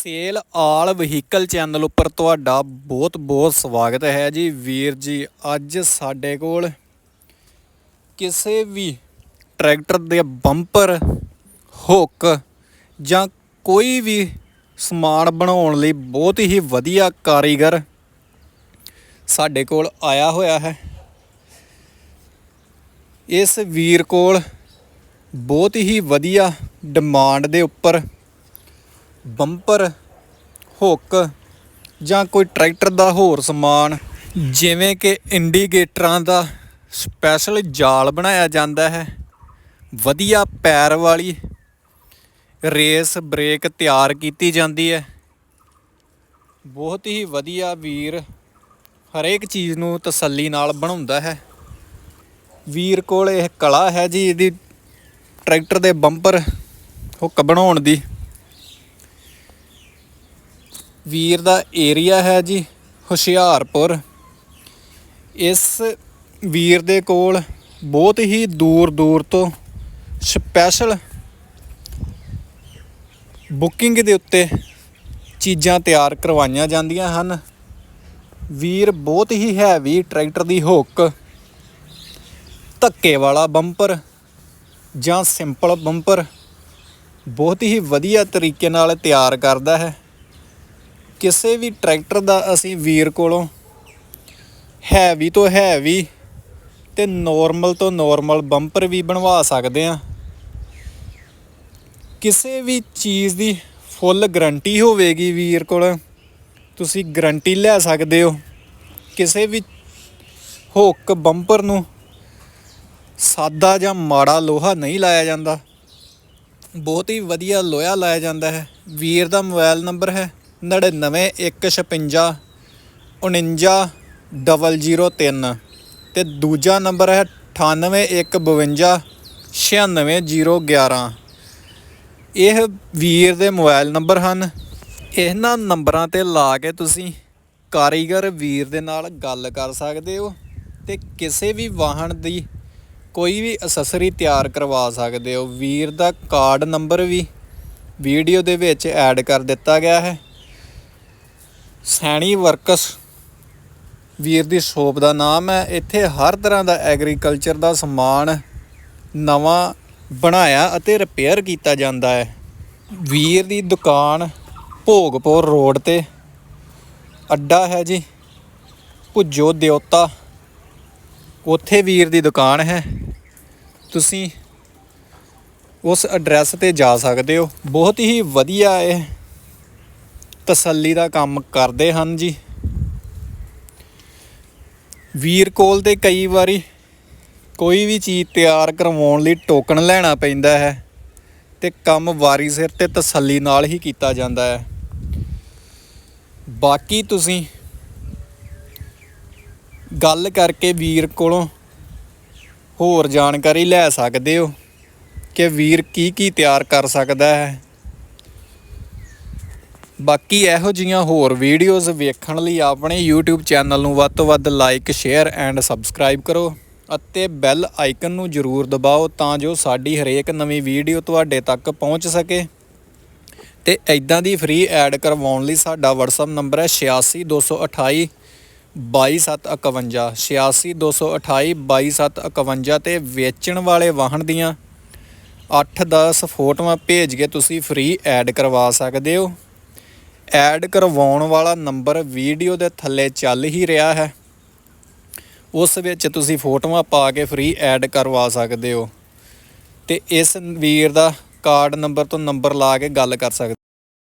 Sale ਆਲ vehicle channel ਉੱਪਰ ਤੁਹਾਡਾ ਬਹੁਤ ਬਹੁਤ ਸਵਾਗਤ ਹੈ ਜੀ। ਵੀਰ ਜੀ, ਅੱਜ ਸਾਡੇ ਕੋਲ ਕਿਸੇ ਵੀ ਟਰੈਕਟਰ ਦੇ ਬੰਪਰ, ਹੁੱਕ ਜਾਂ ਕੋਈ ਵੀ ਸਮਾਨ ਬਣਾਉਣ ਲਈ ਬਹੁਤ ਹੀ ਵਧੀਆ ਕਾਰੀਗਰ ਸਾਡੇ ਕੋਲ ਆਇਆ ਹੋਇਆ ਹੈ। ਇਸ ਵੀਰ ਕੋਲ ਬਹੁਤ ਹੀ ਵਧੀਆ ਡਿਮਾਂਡ ਦੇ ਉੱਪਰ ਬੰਪਰ, ਹੁੱਕ ਜਾਂ ਕੋਈ ਟਰੈਕਟਰ ਦਾ ਹੋਰ ਸਮਾਨ, ਜਿਵੇਂ ਕਿ ਇੰਡੀਕੇਟਰਾਂ ਦਾ ਸਪੈਸ਼ਲ ਜਾਲ ਬਣਾਇਆ ਜਾਂਦਾ ਹੈ। ਵਧੀਆ ਪੈਰ ਵਾਲੀ ਰੇਸ ਬ੍ਰੇਕ ਤਿਆਰ ਕੀਤੀ ਜਾਂਦੀ ਹੈ। ਬਹੁਤ ਹੀ ਵਧੀਆ ਵੀਰ ਹਰੇਕ ਚੀਜ਼ ਨੂੰ ਤਸੱਲੀ ਨਾਲ ਬਣਾਉਂਦਾ ਹੈ। ਵੀਰ ਕੋਲ ਇਹ ਕਲਾ ਹੈ ਜੀ, ਇਹਦੀ ਟਰੈਕਟਰ ਦੇ ਬੰਪਰ, ਹੁੱਕ ਬਣਾਉਣ ਦੀ। ਵੀਰ ਦਾ ਏਰੀਆ ਹੈ ਜੀ, ਹੁਸ਼ਿਆਰਪੁਰ। ਇਸ ਵੀਰ ਦੇ ਕੋਲ ਬਹੁਤ ਹੀ ਦੂਰ ਦੂਰ ਤੋਂ ਸਪੈਸ਼ਲ ਬੁਕਿੰਗ ਦੇ ਉੱਤੇ ਚੀਜ਼ਾਂ ਤਿਆਰ ਕਰਵਾਈਆਂ ਜਾਂਦੀਆਂ ਹਨ। ਵੀਰ ਬਹੁਤ ਹੀ ਹੈਵੀ ਟਰੈਕਟਰ ਦੀ ਹੁੱਕ ਧੱਕੇ ਵਾਲਾ ਬੰਪਰ ਜਾਂ ਸਿੰਪਲ ਬੰਪਰ ਬਹੁਤ ਹੀ ਵਧੀਆ ਤਰੀਕੇ ਨਾਲ ਤਿਆਰ ਕਰਦਾ ਹੈ। ਕਿਸੇ ਵੀ ਟਰੈਕਟਰ ਦਾ ਅਸੀਂ ਵੀਰ ਕੋਲੋਂ ਹੈਵੀ ਤੋਂ ਹੈਵੀ ਤੇ ਨੋਰਮਲ ਤੋਂ ਨੋਰਮਲ ਬੰਪਰ ਵੀ ਬਣਵਾ ਸਕਦੇ ਆ ਕਿਸੇ ਵੀ ਚੀਜ਼ ਦੀ ਫੁੱਲ ਗਰੰਟੀ ਹੋਵੇਗੀ ਵੀਰ ਕੋਲ, ਤੁਸੀਂ ਗਰੰਟੀ ਲੈ ਸਕਦੇ ਹੋ। ਕਿਸੇ ਵੀ ਹੁੱਕ ਬੰਪਰ ਨੂੰ ਸਾਦਾ ਜਾਂ ਮਾੜਾ ਲੋਹਾ ਨਹੀਂ ਲਾਇਆ ਜਾਂਦਾ। ਬਹੁਤ ਹੀ ਵਧੀਆ ਲੋਹਾ ਲਾਇਆ ਜਾਂਦਾ ਹੈ। ਵੀਰ ਦਾ ਮੋਬਾਈਲ ਨੰਬਰ ਹੈ। 99156 49003 ਤੇ ਦੂਜਾ ਨੰਬਰ ਹੈ 9815 96011 ਇਹ ਵੀਰ ਦੇ ਮੋਬਾਈਲ ਨੰਬਰ ਹਨ। ਇਹਨਾਂ ਨੰਬਰਾਂ ਤੇ ਲਾ ਕੇ ਤੁਸੀਂ ਕਾਰੀਗਰ ਵੀਰ ਦੇ ਨਾਲ ਗੱਲ ਕਰ ਸਕਦੇ ਹੋ ਤੇ ਕਿਸੇ ਵੀ ਵਾਹਨ ਦੀ ਕੋਈ ਵੀ ਅਸੈਸਰੀ ਤਿਆਰ ਕਰਵਾ ਸਕਦੇ ਹੋ। ਵੀਰ ਦਾ ਕਾਰਡ ਨੰਬਰ ਵੀ ਵੀਡੀਓ ਦੇ ਵਿੱਚ ਐਡ ਕਰ ਦਿੱਤਾ ਗਿਆ ਹੈ। ਸੈਣੀ ਵਰਕਸ ਵੀਰ ਦੀ ਸ਼ੋਪ ਦਾ ਨਾਮ ਹੈ। ਇੱਥੇ ਹਰ ਤਰ੍ਹਾਂ ਦਾ ਐਗਰੀਕਲਚਰ ਦਾ ਸਮਾਨ ਨਵਾਂ ਬਣਾਇਆ ਅਤੇ ਰਿਪੇਅਰ ਕੀਤਾ ਜਾਂਦਾ ਹੈ। ਵੀਰ ਦੀ ਦੁਕਾਨ ਭੋਗਪੁਰ ਰੋਡ ਤੇ ਅੱਡਾ ਹੈ ਜੀ, ਭੁੱਜੋ ਦਿਉਤਾ ਉੱਥੇ ਵੀਰ ਦੀ ਦੁਕਾਨ ਹੈ। ਤੁਸੀਂ ਉਸ ਐਡਰੈਸ ਤੇ ਜਾ ਸਕਦੇ ਹੋ। ਬਹੁਤ ਹੀ ਵਧੀਆ ਇਹ ਤਸੱਲੀ ਦਾ ਕੰਮ ਕਰਦੇ ਹਨ ਜੀ। ਵੀਰ ਕੋਲ ਤੇ ਕਈ ਵਾਰੀ ਕੋਈ ਵੀ ਚੀਜ਼ ਤਿਆਰ ਕਰਵਾਉਣ ਲਈ ਟੋਕਨ ਲੈਣਾ ਪੈਂਦਾ ਹੈ ਤੇ ਕੰਮ ਵਾਰੀ ਸਿਰ ਤੇ ਤਸੱਲੀ ਨਾਲ ਹੀ ਕੀਤਾ ਜਾਂਦਾ ਹੈ। ਬਾਕੀ ਤੁਸੀਂ ਗੱਲ ਕਰਕੇ ਵੀਰ ਕੋਲੋਂ ਹੋਰ ਜਾਣਕਾਰੀ ਲੈ ਸਕਦੇ ਹੋ ਕਿ ਵੀਰ ਕੀ ਕੀ ਤਿਆਰ ਕਰ ਸਕਦਾ ਹੈ। ਬਾਕੀ ਇਹੋ ਜੀਆਂ ਹੋਰ ਵੀਡੀਓਜ਼ ਵੇਖਣ ਲਈ ਆਪਣੇ YouTube ਚੈਨਲ ਨੂੰ ਵੱਧ ਤੋਂ ਵੱਧ ਲਾਈਕ ਸ਼ੇਅਰ ਐਂਡ ਸਬਸਕ੍ਰਾਈਬ ਕਰੋ ਅਤੇ ਬੈਲ ਆਈਕਨ ਨੂੰ ਜ਼ਰੂਰ ਦਬਾਓ ਤਾਂ ਜੋ ਸਾਡੀ ਹਰੇਕ ਨਵੀਂ ਵੀਡੀਓ ਤੁਹਾਡੇ ਤੱਕ ਪਹੁੰਚ ਸਕੇ। ਤੇ ਐਦਾਂ ਦੀ ਫ੍ਰੀ ਐਡ ਕਰਵਾਉਣ ਲਈ ਸਾਡਾ WhatsApp ਨੰਬਰ ਹੈ 86228 22751 86228 22751 ਤੇ ਵੇਚਣ ਵਾਲੇ ਵਾਹਨ ਦੀਆਂ 8-10 ਫੋਟੋਆਂ ਭੇਜ ਕੇ ਤੁਸੀਂ ਫ੍ਰੀ ਐਡ ਕਰਵਾ ਸਕਦੇ ਹੋ। ਐਡ ਕਰਵਾਉਣ ਵਾਲਾ ਨੰਬਰ ਵੀਡੀਓ ਦੇ ਥੱਲੇ ਚੱਲ ਹੀ ਰਿਹਾ ਹੈ। ਉਸ ਵਿੱਚ ਤੁਸੀਂ ਫੋਟੋਆਂ ਪਾ ਕੇ ਫ੍ਰੀ ਐਡ ਕਰਵਾ ਸਕਦੇ ਹੋ। ਤੇ ਇਸ ਵੀਰ ਦਾ ਕਾਰਡ ਨੰਬਰ ਤੋਂ ਨੰਬਰ ਲਾ ਕੇ ਗੱਲ ਕਰ ਸਕਦੇ